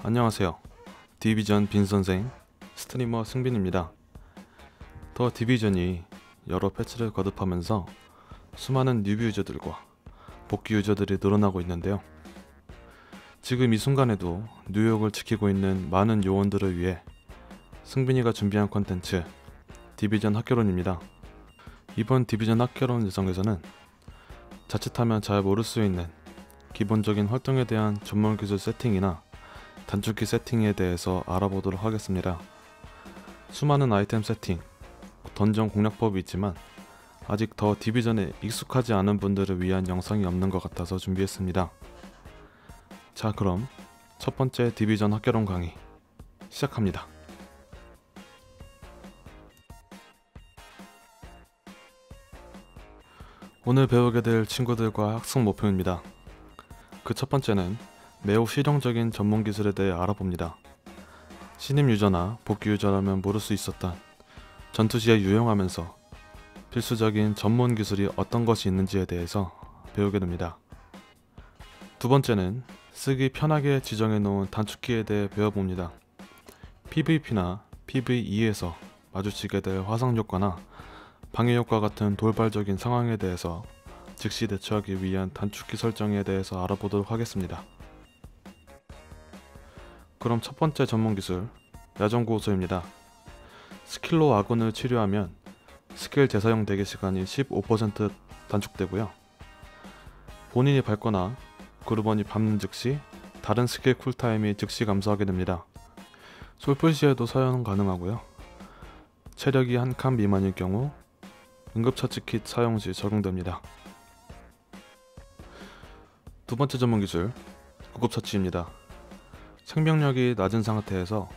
안녕하세요. 디비전 빈 선생 스트리머 승빈입니다. 더 디비전이 여러 패치를 거듭하면서 수많은 뉴비 유저들과 복귀 유저들이 늘어나고 있는데요. 지금 이 순간에도 뉴욕을 지키고 있는 많은 요원들을 위해 승빈이가 준비한 컨텐츠 디비전 학교론입니다. 이번 디비전 학교론 예정에서는 자칫하면 잘 모를 수 있는 기본적인 활동에 대한 전문 기술 세팅이나 단축키 세팅에 대해서 알아보도록 하겠습니다. 수많은 아이템 세팅, 던전 공략법이 있지만 아직 더 디비전에 익숙하지 않은 분들을 위한 영상이 없는 것 같아서 준비했습니다. 자 그럼 첫 번째 디비전 학교론 강의 시작합니다. 오늘 배우게 될 친구들과 학습 목표입니다. 그 첫 번째는 매우 실용적인 전문 기술에 대해 알아봅니다. 신임 유저나 복귀 유저라면 모를 수 있었던 전투 시에 유용하면서 필수적인 전문 기술이 어떤 것이 있는지에 대해서 배우게 됩니다. 두 번째는 쓰기 편하게 지정해 놓은 단축키에 대해 배워봅니다. PVP나 PVE에서 마주치게 될 화상 효과나 방해 효과 같은 돌발적인 상황에 대해서 즉시 대처하기 위한 단축키 설정에 대해서 알아보도록 하겠습니다. 그럼 첫 번째 전문 기술 야전고소입니다. 스킬로 아군을 치료하면 스킬 재사용 대기 시간이 15% 단축되고요. 본인이 밟거나 그루번이 밟는 즉시 다른 스킬 쿨타임이 즉시 감소하게 됩니다. 솔플 시에도 사용 가능하고요. 체력이 한 칸 미만일 경우 응급처치 킷 사용 시 적용됩니다. 두 번째 전문 기술 구급처치입니다. 생명력이 낮은 상태에서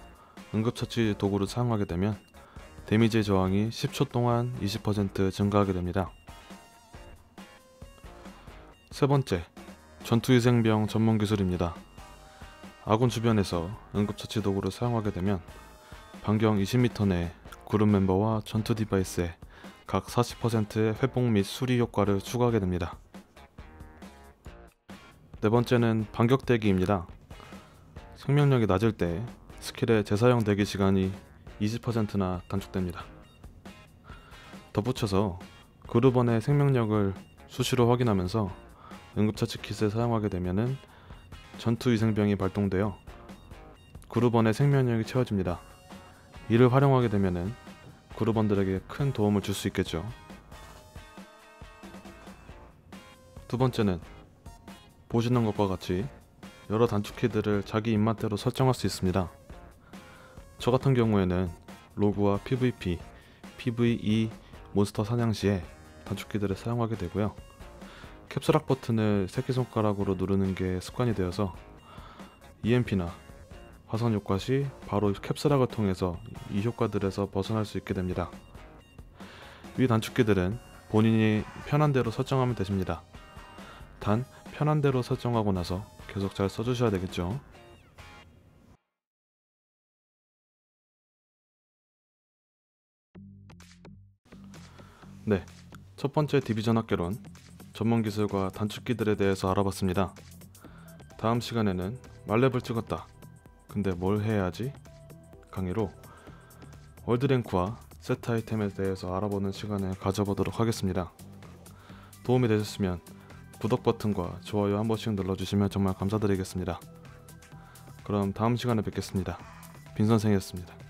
응급처치 도구를 사용하게 되면 데미지 저항이 10초 동안 20% 증가하게 됩니다. 세 번째, 전투위생병 전문 기술입니다. 아군 주변에서 응급처치 도구를 사용하게 되면 반경 20m 내 그룹 멤버와 전투 디바이스에 각 40%의 회복 및 수리 효과를 추가하게 됩니다. 네 번째는 반격대기입니다. 생명력이 낮을 때 스킬의 재사용 대기 시간이 20%나 단축됩니다. 덧붙여서 그루번의 생명력을 수시로 확인하면서 응급처치 킷을 사용하게 되면 전투 위생병이 발동되어 그루번의 생명력이 채워집니다. 이를 활용하게 되면 그루번들에게 큰 도움을 줄 수 있겠죠. 두 번째는 보시는 것과 같이 여러 단축키들을 자기 입맛대로 설정할 수 있습니다. 저 같은 경우에는 로그와 PVP, PVE 몬스터 사냥 시에 단축키들을 사용하게 되고요. 캡슐락 버튼을 새끼손가락으로 누르는 게 습관이 되어서 EMP나 화선 효과 시 바로 캡슐락을 통해서 이 효과들에서 벗어날 수 있게 됩니다. 위 단축키들은 본인이 편한 대로 설정하면 되십니다. 단 편한 대로 설정하고 나서 계속 잘 써주셔야 되겠죠. 네, 첫 번째 디비전 학개론 전문 기술과 단축키들에 대해서 알아봤습니다. 다음 시간에는 말렙을 찍었다. 근데 뭘 해야 하지? 강의로 월드랭크와 세트 아이템에 대해서 알아보는 시간을 가져보도록 하겠습니다. 도움이 되셨으면 구독 버튼과 좋아요 한 번씩 눌러주시면 정말 감사드리겠습니다. 그럼 다음 시간에 뵙겠습니다. 빈 선생이었습니다.